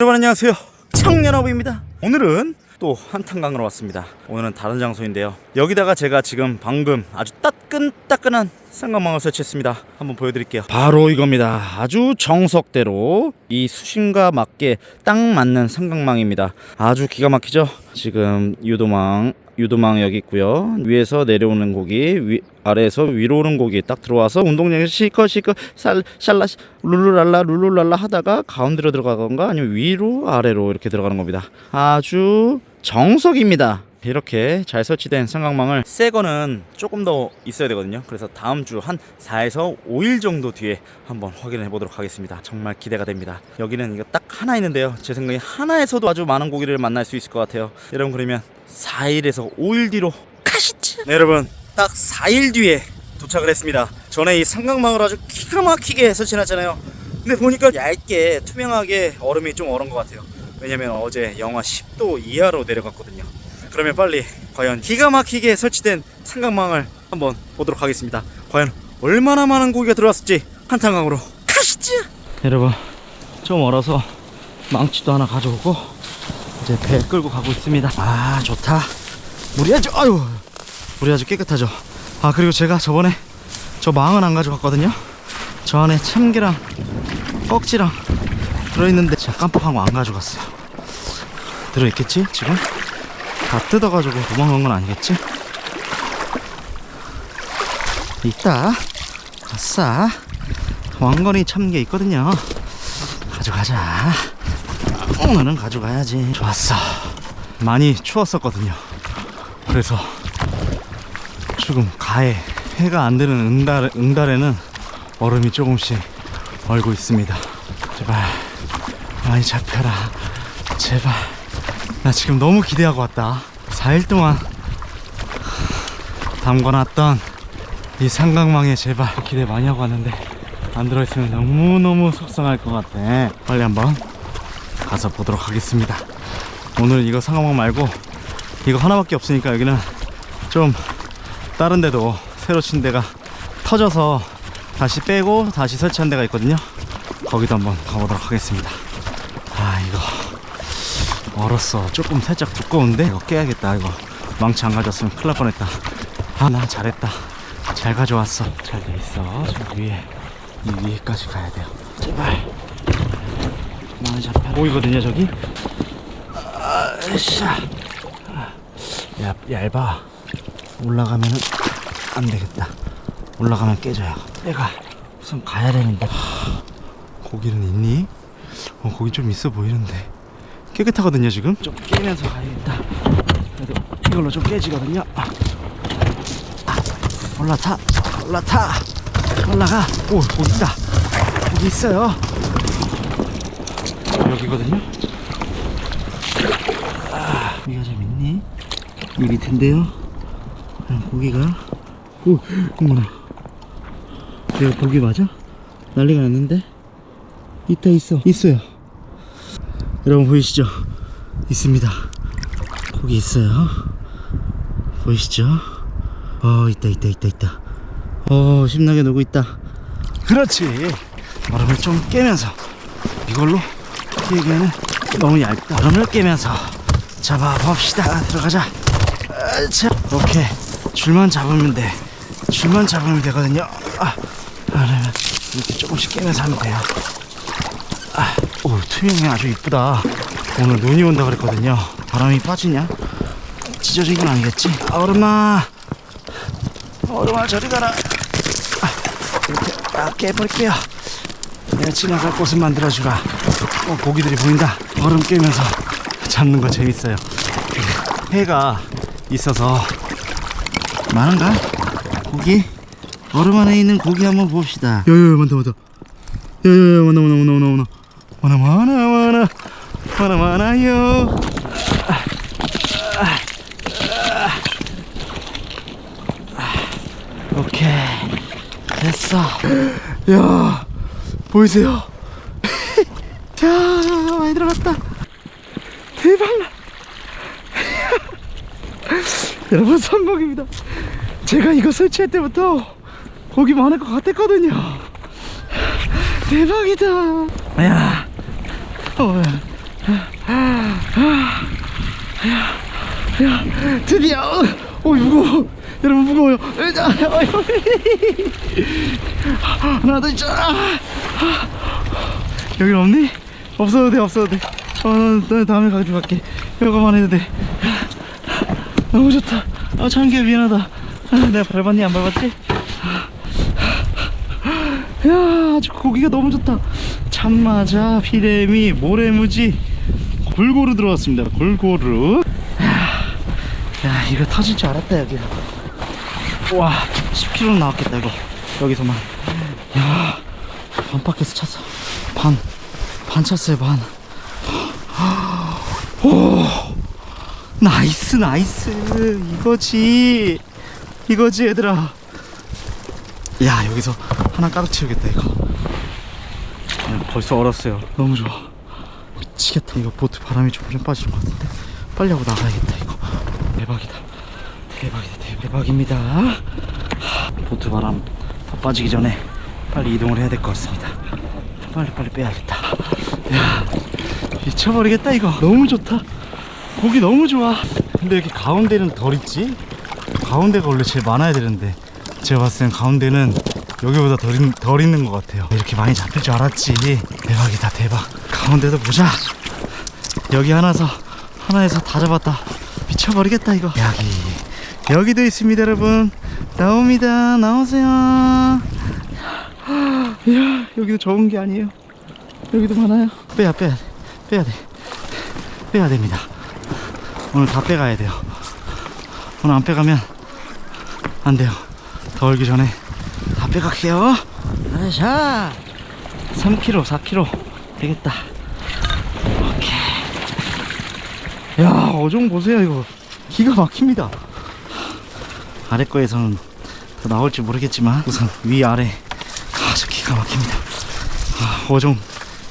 여러분 안녕하세요. 청년어부입니다. 오늘은 또 한탄강으로 왔습니다. 오늘은 다른 장소인데요. 여기다가 제가 지금 방금 아주 따끈따끈한 쌍강망을 설치했습니다. 한번 보여드릴게요. 바로 이겁니다. 아주 정석대로 이 수심과 맞게 딱 맞는 삼각망입니다. 아주 기가 막히죠? 지금 유도망 유도망 여기 있고요. 위에서 내려오는 고기 위, 아래에서 위로 오는 고기 딱 들어와서 운동장에서 시커시커 살 샬라 룰루랄라 룰루랄라 하다가 가운데로 들어가건가? 아니면 위로 아래로 이렇게 들어가는 겁니다. 아주 정석입니다 이렇게 잘 설치된 삼각망을 새 거는 조금 더 있어야 되거든요. 그래서 다음 주 한 4에서 5일 정도 뒤에 한번 확인해 보도록 하겠습니다. 정말 기대가 됩니다. 여기는 이거 딱 하나 있는데요. 제 생각에 하나에서도 아주 많은 고기를 만날 수 있을 것 같아요. 여러분 그러면 4일에서 5일 뒤로 가시죠. 네, 여러분. 딱 4일 뒤에 도착을 했습니다. 전에 이 삼각망을 아주 기가 막히게 설치해놨잖아요. 근데 보니까 얇게 투명하게 얼음이 좀 얼은 것 같아요. 왜냐면 어제 영하 10도 이하로 내려갔거든요 그러면 빨리 과연 기가 막히게 설치된 삼각망을 한번 보도록 하겠습니다. 과연 얼마나 많은 고기가 들어왔을지 한탄강으로 가시죠! 여러분 좀 얼어서 망치도 하나 가져오고 이제 배 끌고 가고 있습니다. 아 좋다. 물이 아주 아유 물이 아주 깨끗하죠. 아 그리고 제가 저번에 저 망은 안 가져갔거든요. 저 안에 참기랑 꺽지랑 들어있는데 제가 깜빡한 거 안 가져갔어요. 들어있겠지 지금? 다 뜯어가지고 도망간 건 아니겠지? 있다 아싸 왕건이 참게 있거든요. 가져가자. 오늘은 가져가야지. 좋았어. 많이 추웠었거든요. 그래서 지금 가에 해가 안 되는 응달, 응달에는 얼음이 조금씩 얼고 있습니다. 제발 많이 잡혀라. 제발 나 지금 너무 기대하고 왔다. 4일 동안 담궈놨던 이 삼각망에 제발 기대 많이 하고 왔는데 안 들어있으면 너무너무 속상할 것 같아. 빨리 한번 가서 보도록 하겠습니다. 오늘 이거 삼각망 말고 이거 하나밖에 없으니까 여기는 좀 다른 데도 새로 친 데가 터져서 다시 빼고 다시 설치한 데가 있거든요. 거기도 한번 가보도록 하겠습니다 얼었어. 조금 살짝 두꺼운데? 이거 깨야겠다 이거. 망치 안 가졌으면 큰일 날 뻔했다. 아 나 잘했다. 잘 가져왔어. 잘 돼 있어. 저 위에 이 위에까지 가야 돼요. 제발. 많이 잡혀 보이거든요 저기? 아샤 야, 얇아. 올라가면은 안 되겠다. 올라가면 깨져요. 내가 우선 가야 되는데. 하, 고기는 있니? 어 고기 좀 있어 보이는데 깨끗하거든요 지금? 좀 깨면서 가야겠다. 그래도 이걸로 좀 깨지거든요. 아. 아, 올라타 올라타 올라가. 오 고기 있다. 고기 있어요. 여기거든요. 아, 고기가 좀 있니? 이 밑인데요. 아, 고기가. 오 어머나. 이거 고기 맞아? 난리가 났는데? 있다 있어. 있어요 여러분 보이시죠? 있습니다. 고기 있어요. 보이시죠? 어 있다 있다 있다 있다. 어 신나게 놀고 있다. 그렇지. 얼음을 좀 깨면서 이걸로 끼기에는 너무 얇다. 얼음을 깨면서 잡아봅시다. 들어가자. 자, 오케이. 줄만 잡으면 돼. 줄만 잡으면 되거든요. 아, 그러면 이렇게 조금씩 깨면서 하면 돼요. 아, 오, 투명해 아주 이쁘다. 오늘 눈이 온다 그랬거든요. 바람이 빠지냐? 찢어진 건 아니겠지? 아, 얼음아, 얼음아 저리 가라. 아, 이렇게 아, 깨버릴게요. 내가 지나갈 곳을 만들어주라. 어, 고기들이 보인다. 얼음 깨면서 잡는 거 재밌어요. 해가 있어서 많은가? 고기? 얼음 안에 있는 고기 한번 봅시다. 야야야 많다 많다. 야야야 많아 많아 많아 많아 많 아 많아 많아 많아 많아요 오케이. 됐어. 야 보이세요? 야 많이 들어갔다. 대박 여러분 성공입니다. 제가 이거 설치할 때부터 고기 많을 것 같았거든요. 대박이다. 야 어, 드디어. 어, 어 무거워 여러분 무거워요. 으자, 어휴. 하나 더 있자. 여기 없니? 없어도 돼 없어도 돼. 어, 나 다음에 가져갈게. 이거만 해도 돼. 너무 좋다. 아 참기야 미안하다. 아, 내가 밟았니? 안 밟았지? 야 아주 고기가 너무 좋다. 참마자 피레미 모래무지. 골고루 들어왔습니다. 골고루 이거 터질 줄 알았다 여기. 와 10kg 나왔겠다 이거. 여기서만. 야 반 밖에서 찼어. 반. 반 찼어요 반. 오, 나이스 나이스. 이거지. 이거지 얘들아. 야 여기서 하나 까르치우겠다 이거. 야, 벌써 얼었어요. 너무 좋아. 미치겠다. 이거 보트 바람이 점점 빠지는 것 같은데? 빨리 하고 나가야겠다 이거 대박이다. 대박이다 대박. 대박입니다. 하, 보트 바람 다 빠지기 전에 빨리 이동을 해야 될 것 같습니다. 빨리 빨리 빼야겠다. 야 미쳐버리겠다 이거. 너무 좋다. 고기 너무 좋아. 근데 이렇게 가운데는 덜 있지? 가운데가 원래 제일 많아야 되는데 제가 봤을 땐 가운데는 여기보다 덜, 있, 덜 있는 것 같아요. 이렇게 많이 잡힐 줄 알았지. 대박이다 대박. 가운데도 보자. 여기 하나서 하나에서 다 잡았다 미쳐버리겠다 이거. 여기 여기도 있습니다 여러분. 나옵니다. 나오세요. 이야 여기도 적은 게 아니에요. 여기도 많아요. 빼야 빼야 돼 빼야 돼. 빼야 됩니다. 오늘 다 빼가야 돼요. 오늘 안 빼가면 안 돼요. 더 얼기 전에 다 빼갈게요. 아샤! 3kg 4kg 되겠다 오케이 야 어종 보세요 이거 기가 막힙니다 아래 거에서는 더 나올지 모르겠지만 우선 위 아래 아주 기가 막힙니다 아, 어종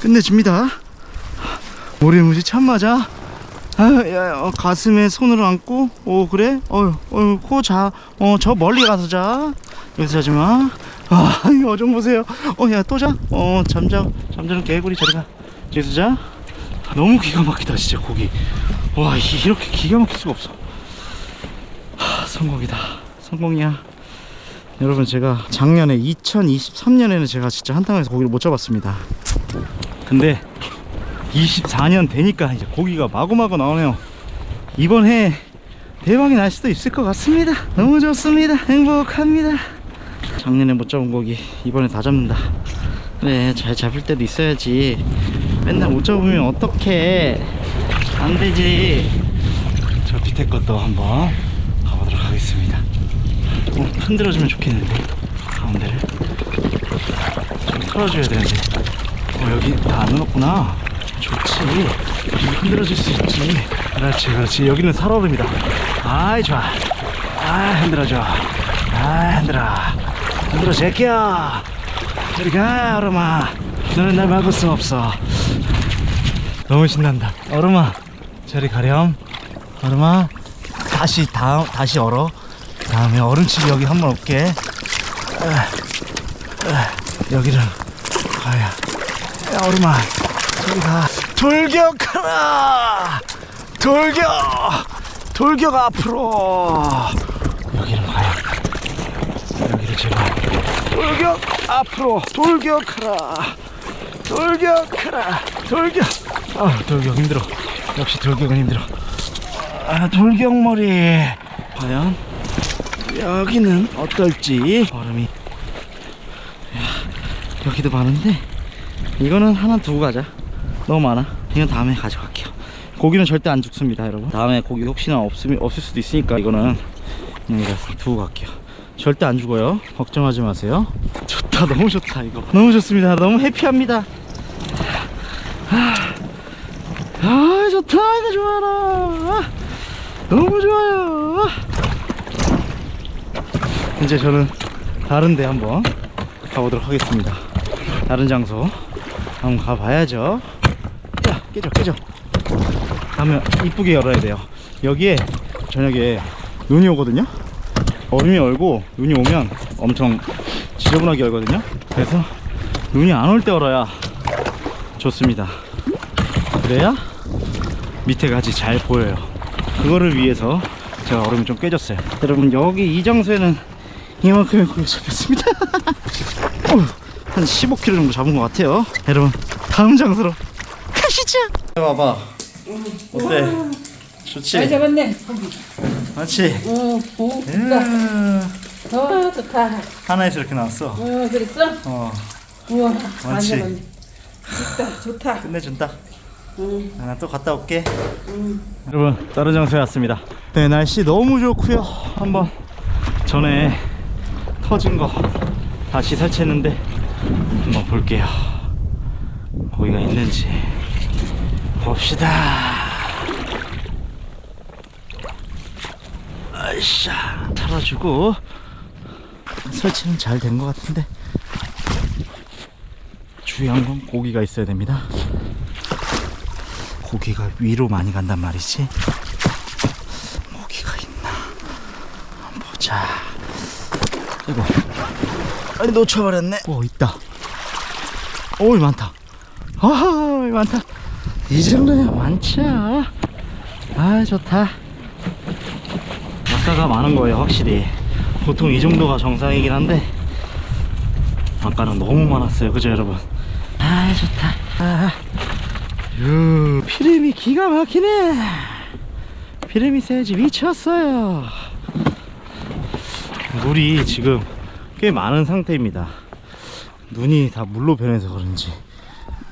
끝내줍니다 모래무지 참 맞아 아, 야, 어, 가슴에 손을 얹고, 오, 그래? 어, 어, 코 자, 어, 저 멀리 가서 자. 여기서 자지 마. 아, 이 어종 보세요. 어, 야, 또 자? 어, 잠자, 잠자는 개구리 저리 가. 저기서 자. 너무 기가 막히다, 진짜, 고기. 와, 이- 이렇게 기가 막힐 수가 없어. 하, 성공이다. 성공이야. 여러분, 제가 작년에 2023년에는 제가 진짜 한탕에서 고기를 못 잡았습니다. 근데 24년 되니까 이제 고기가 마구마구 나오네요. 이번 해 대박이 날 수도 있을 것 같습니다. 너무 좋습니다. 행복합니다. 작년에 못 잡은 고기 이번에 다 잡는다. 그래 잘 잡을 때도 있어야지. 맨날 못 잡으면 어떡해. 안 되지. 저 밑에 것도 한번 가보도록 하겠습니다. 어, 흔들어주면 좋겠는데 가운데를. 좀 털어줘야 되는데. 어 여기 다 안 넣었구나. 좋지. 흔들어줄 수 있지. 그렇지 그렇지. 여기는 살얼음이다. 아이 좋아. 아 흔들어줘. 아 흔들어. 흔들어 제끼야. 저리 가 얼음아. 너는 날 막을 수 없어. 너무 신난다. 얼음아 저리 가렴. 얼음아 다시 다음 다시 얼어. 다음에 얼음치기 여기 한번 올게. 여기를. 가야. 야 얼음아. 저리 가. 돌격하라! 돌격! 돌격 앞으로! 여기를 가야 여기를 제발 돌격 앞으로! 돌격하라! 돌격하라! 돌격! 아 돌격 힘들어 역시 돌격은 힘들어. 아 돌격머리. 과연? 여기는 어떨지? 얼음이. 야, 여기도 많은데? 이거는 하나 두고 가자. 너무 많아. 이건 다음에 가져갈게요. 고기는 절대 안 죽습니다 여러분. 다음에 고기 혹시나 없으면, 없을 수도 있으니까 이거는 그냥 이렇게 두고 갈게요. 절대 안 죽어요. 걱정하지 마세요. 좋다. 너무 좋다 이거. 너무 좋습니다. 너무 해피합니다. 아, 아 좋다 이거 좋아라 너무 좋아요. 이제 저는 다른 데 한번 가보도록 하겠습니다. 다른 장소 한번 가봐야죠. 야 깨져 깨져. 가면 이쁘게 열어야 돼요. 여기에 저녁에 눈이 오거든요. 얼음이 얼고 눈이 오면 엄청 지저분하게 열거든요. 그래서 눈이 안 올 때 얼어야 좋습니다. 그래야 밑에 가지 잘 보여요 그거를 위해서 제가 얼음이 좀 깨졌어요 여러분 여기 이 장소에는 이만큼의 고기 잡혔습니다 한 15kg 정도 잡은 것 같아요 여러분 다음 장소로 가시죠 봐봐 어때? 좋지? 잘 잡았네. 맞지? 어, 오, 좋다. 이야, 어, 좋다. 하나에서 이렇게 나왔어 어, 그랬어? 어 우와? 잡았네. 좋다, 좋다. 끝내준다 응, 나또 갔다 올게. 응. 여러분 다른 장소에 왔습니다. 네 날씨 너무 좋고요. 한번 전에 터진 거 다시 설치했는데 한번 볼게요. 거기가 있는지 봅시다. 아이샤 살아주고 설치는 잘 된 것 같은데 중요한 건 고기가 있어야 됩니다 고기가 위로 많이 간단 말이지. 고기가 있나? 보자. 이거. 아니 놓쳐버렸네. 오 있다. 오 많다. 아 많다. 이 정도면 많죠. 아 좋다. 아까가 많은 거예요 확실히. 보통 이 정도가 정상이긴 한데 아까는 너무 많았어요 그죠 여러분 아 좋다 아. 유, 피렘이 기가 막히네. 피렘이 세지 미쳤어요. 물이 지금 꽤 많은 상태입니다. 눈이 다 물로 변해서 그런지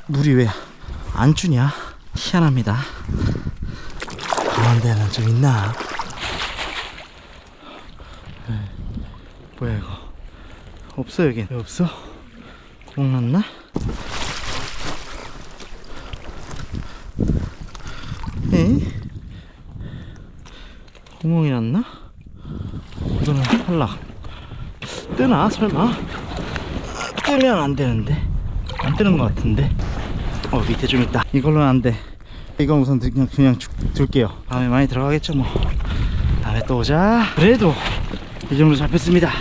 물이 왜 안 주냐? 희한합니다. 가운데는 좀 있나? 에, 뭐야 이거? 없어 여긴 없어? 구멍 났나? 에? 구멍이 났나? 이거는 탈락 뜨나 설마? 아, 뜨면 안 되는데. 안 뜨는 것 같은데. 어 밑에 좀 있다. 이걸로는 안돼. 이건 우선 들- 그냥, 그냥 주- 둘게요. 다음에 많이 들어가겠죠 뭐. 다음에 또 오자. 그래도 이 정도 잡혔습니다.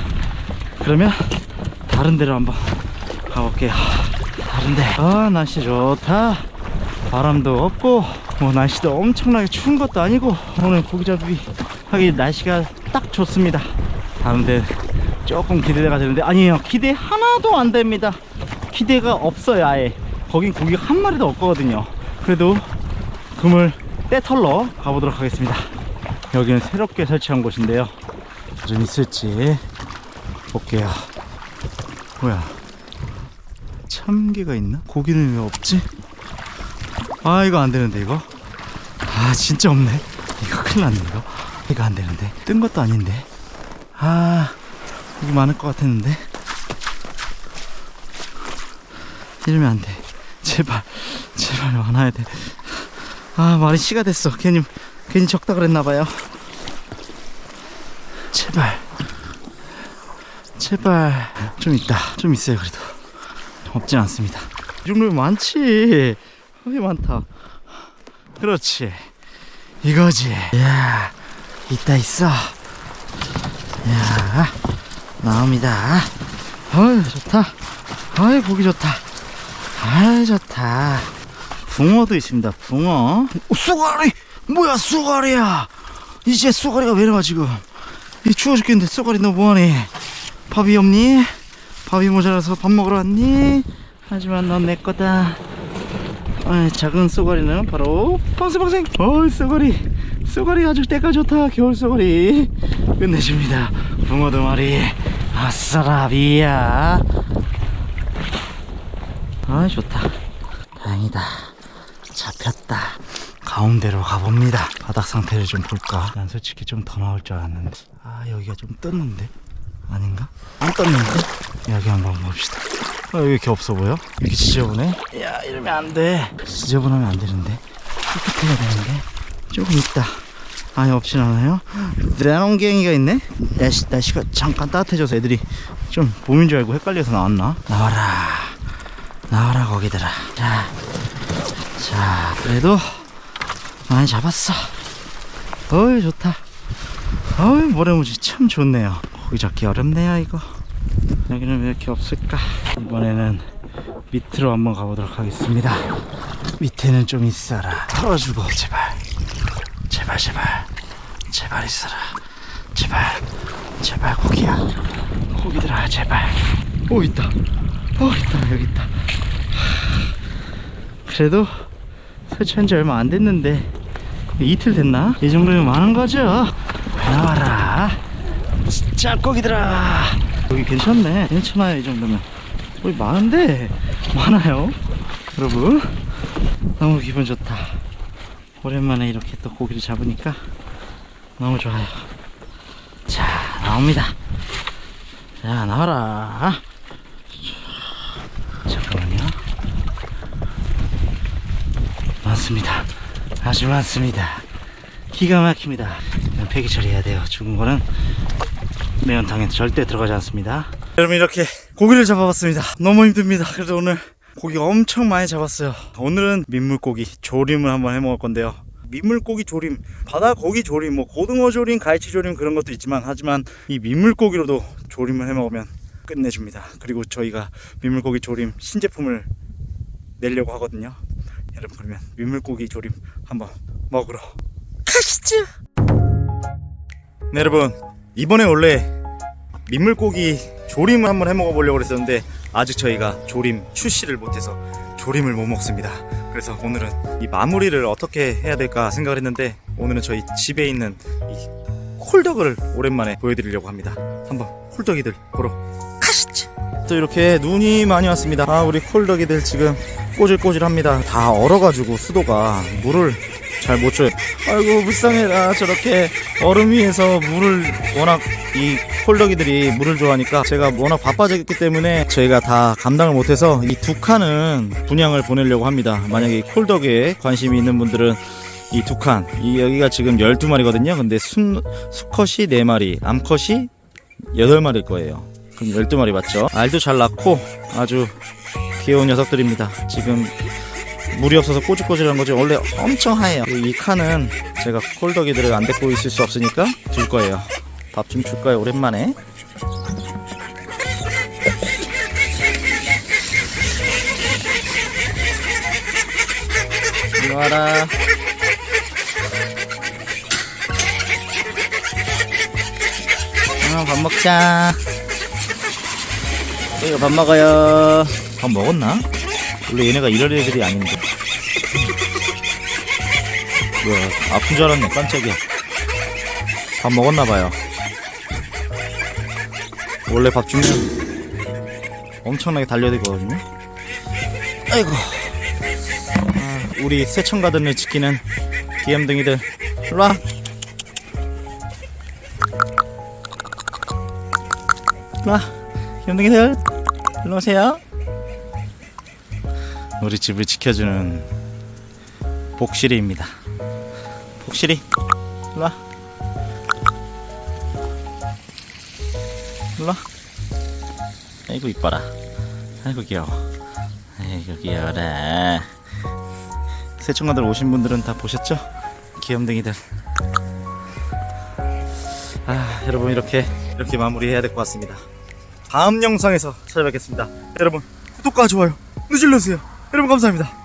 그러면 다른 데로 한번 가볼게요. 다른 데아 날씨 좋다. 바람도 없고 뭐 날씨도 엄청나게 추운 것도 아니고 오늘 고기잡이 하기 날씨가 딱 좋습니다. 다른데 조금 기대가 되는데 아니에요. 기대 하나도 안 됩니다. 기대가 없어요 아예. 거긴 고기가 한 마리도 없거든요. 그래도 그물 떼털러 가보도록 하겠습니다. 여기는 새롭게 설치한 곳인데요. 좀 있을지 볼게요. 뭐야? 참개가 있나? 고기는 왜 없지? 아 이거 안 되는데 이거? 아 진짜 없네. 이거 큰일 났네 이거 이거 안 되는데. 뜬 것도 아닌데. 아 여기 많을 것 같았는데. 이러면 안 돼. 제발 제발 많아야 돼아 말이 씨가 됐어. 괜히 괜히 적다 그랬나봐요. 제발. 제발. 좀 있다. 좀 있어요 그래도. 없진 않습니다. 이 정도면 많지. 왜 많다? 그렇지. 이거지. 야 있다 있어. 야 나옵니다. 어이 좋다. 어이 보기 좋다. 아이 좋다. 붕어도 있습니다 붕어. 오, 쏘가리! 뭐야 쏘가리야? 이제 쏘가리가 왜 나와 지금? 이 추워 죽겠는데 쏘가리 너 뭐하니? 밥이 없니? 밥이 모자라서 밥 먹으러 왔니? 하지만 넌 내 거다. 아, 작은 쏘가리는 바로 방생방생 어이 쏘가리 쏘가리 아주 때가 좋다. 겨울 쏘가리. 끝내줍니다. 붕어 두 마리 아싸라비야. 아 좋다. 다행이다. 잡혔다. 가운데로 가봅니다. 바닥 상태를 좀 볼까? 난 솔직히 좀 더 나올 줄 알았는데. 아 여기가 좀 떴는데? 아닌가? 안 떴는데? 여기 한번 봅시다. 아, 여기 이렇게 없어 보여? 이렇게 지저분해? 야 이러면 안돼. 지저분하면 안 되는데. 깨끗해야 되는데 조금 있다. 아니 없진 않아요. 드라농갱이가 있네? 날씨, 날씨가 잠깐 따뜻해져서 애들이 좀 봄인 줄 알고 헷갈려서 나왔나? 나와라. 나와라 거기들아. 자, 자 그래도 많이 잡았어. 어이 좋다. 어이 모래무지 참 좋네요. 고기 잡기 어렵네요 이거. 여기는 왜 이렇게 없을까? 이번에는 밑으로 한번 가보도록 하겠습니다. 밑에는 좀 있어라. 털어주고 제발 제발 제발. 제발 있어라. 제발. 제발 고기야. 고기들아 제발. 오 있다. 오 있다. 여기 있다. 그래도 설치한 지 얼마 안 됐는데 이틀 됐나? 이 정도면 많은 거죠? 나와라? 진짜 고기들아 여기 괜찮네. 괜찮아요 이 정도면. 거의 많은데 많아요. 여러분 너무 기분 좋다 오랜만에 이렇게 또 고기를 잡으니까 너무 좋아요. 자 나옵니다. 자 나와라. 잠깐만요. 많습니다. 아주 많습니다. 기가 막힙니다. 폐기 처리해야 돼요. 죽은 거는 매운탕에 절대 들어가지 않습니다. 여러분 이렇게 고기를 잡아봤습니다. 너무 힘듭니다. 그래도 오늘 고기 엄청 많이 잡았어요. 오늘은 민물고기 조림을 한번 해 먹을 건데요. 민물고기 조림 바다 고기 조림 뭐 고등어 조림 갈치 조림 그런 것도 있지만 하지만 이 민물고기로도 조림을 해 먹으면 끝내줍니다. 그리고 저희가 민물고기 조림 신제품을 내려고 하거든요. 여러분 그러면 민물고기 조림 한번 먹으러 가시죠. 네 여러분. 이번에 원래 민물고기 조림을 한번 해 먹어 보려고 했었는데 아직 저희가 조림 출시를 못해서 조림을 못 먹습니다. 그래서 오늘은 이 마무리를 어떻게 해야 될까 생각을 했는데 오늘은 저희 집에 있는 이 콜덕을 오랜만에 보여드리려고 합니다. 한번 콜덕이들 보러 가시죠. 또 이렇게 눈이 많이 왔습니다. 아 우리 콜덕이들 지금 꼬질꼬질합니다. 다 얼어가지고 수도가 물을 잘 못 줘요 아이고 불쌍해라 저렇게 얼음 위에서 물을 워낙 이 콜덕이들이 물을 좋아하니까 제가 워낙 바빠졌기 때문에 저희가 다 감당을 못해서 이 두 칸은 분양을 보내려고 합니다 만약에 이 콜덕에 관심이 있는 분들은 이 두 칸, 이 여기가 지금 12마리거든요. 근데 순, 수컷이 4마리, 암컷이 8마리일 거예요. 그럼 12마리 맞죠? 알도 잘 낳고 아주 귀여운 녀석들입니다. 지금 물이 없어서 꼬질꼬질한 거지 원래 엄청 하얘요. 이 칸은 제가 콜덕이들을 안 데리고 있을 수 없으니까 둘 거예요. 밥 좀 줄 거예요. 오랜만에. 이리 와라. 어, 밥 먹자. 이거 밥 먹어요. 밥 먹었나? 원래 얘네가 이럴 애들이 아닌데. 뭐야, 아픈 줄 알았네, 깜짝이야. 밥 먹었나봐요. 원래 밥 주면 엄청나게 달려들거든요. 아이고. 아, 우리 새청가든을 지키는 귀염둥이들. 일로와. 일로와. 귀염둥이들. 일로 오세요. 우리 집을 지켜주는 복실이입니다. 복실이, 일로 와. 일로 와. 아이고 이뻐라. 아이고 귀여워. 아이고 귀여워라. 새청가들 오신 분들은 다 보셨죠? 귀염둥이들. 아 여러분 이렇게 이렇게 마무리해야 될 것 같습니다. 다음 영상에서 찾아뵙겠습니다. 여러분 구독과 좋아요 눌러주세요. 여러분 감사합니다.